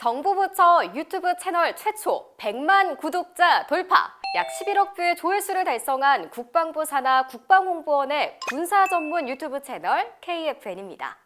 정부 부처 유튜브 채널 최초 100만 구독자 돌파. 약 11억 뷰의 조회수를 달성한 국방부 산하 국방홍보원의 군사 전문 유튜브 채널 KFN입니다.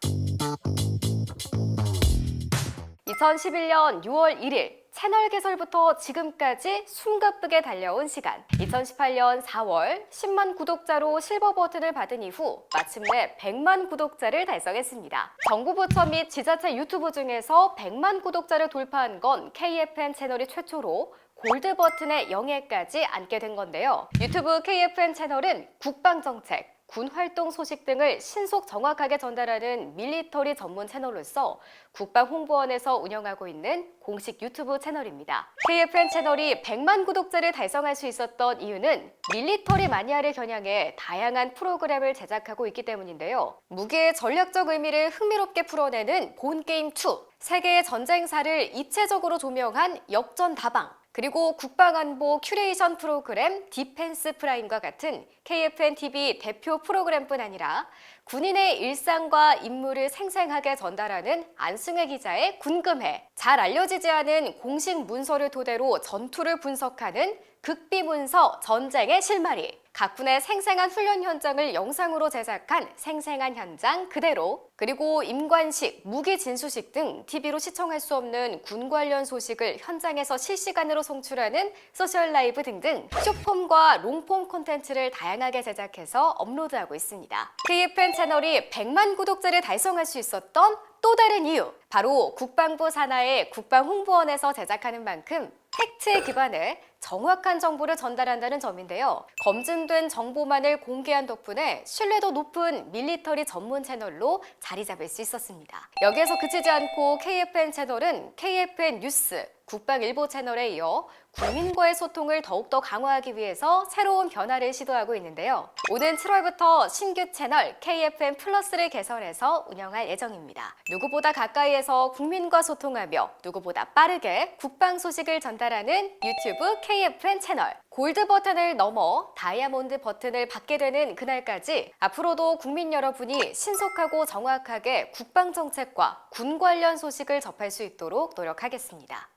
2011년 6월 1일 채널 개설부터 지금까지 숨가쁘게 달려온 시간. 2018년 4월 10만 구독자로 실버 버튼을 받은 이후 마침내 100만 구독자를 달성했습니다. 정부 부처 및 지자체 유튜브 중에서 100만 구독자를 돌파한 건 KFN 채널이 최초로 골드 버튼의 영예까지 안게 된 건데요. 유튜브 KFN 채널은 국방 정책, 군 활동 소식 등을 신속 정확하게 전달하는 밀리터리 전문 채널로서 국방 홍보원에서 운영하고 있는 공식 유튜브 채널입니다. KFN 채널이 100만 구독자를 달성할 수 있었던 이유는 밀리터리 마니아를 겨냥해 다양한 프로그램을 제작하고 있기 때문인데요. 무기의 전략적 의미를 흥미롭게 풀어내는 본 게임 2, 세계의 전쟁사를 입체적으로 조명한 역전 다방, 그리고 국방안보 큐레이션 프로그램 디펜스 프라임과 같은 KFN TV 대표 프로그램뿐 아니라 군인의 일상과 임무를 생생하게 전달하는 안승혜 기자의 군금해, 잘 알려지지 않은 공식 문서를 토대로 전투를 분석하는 극비문서 전쟁의 실마리, 각 군의 생생한 훈련 현장을 영상으로 제작한 생생한 현장 그대로, 그리고 임관식, 무기 진수식 등 TV로 시청할 수 없는 군 관련 소식을 현장에서 실시간으로 송출하는 소셜 라이브 등등 쇼폼과 롱폼 콘텐츠를 다양하게 제작해서 업로드하고 있습니다. KFN 채널이 100만 구독자를 달성할 수 있었던 또 다른 이유, 바로 국방부 산하의 국방홍보원에서 제작하는 만큼 팩트에 기반해 정확한 정보를 전달한다는 점인데요. 검증된 정보만을 공개한 덕분에 신뢰도 높은 밀리터리 전문 채널로 자리 잡을 수 있었습니다. 여기에서 그치지 않고 KFN 채널은 KFN 뉴스, 국방일보 채널에 이어 국민과의 소통을 더욱더 강화하기 위해서 새로운 변화를 시도하고 있는데요. 오는 7월부터 신규 채널 KFN 플러스를 개설해서 운영할 예정입니다. 누구보다 가까이에서 국민과 소통하며 누구보다 빠르게 국방 소식을 전달하는 유튜브 KFN 채널. 골드 버튼을 넘어 다이아몬드 버튼을 받게 되는 그날까지 앞으로도 국민 여러분이 신속하고 정확하게 국방 정책과 군 관련 소식을 접할 수 있도록 노력하겠습니다.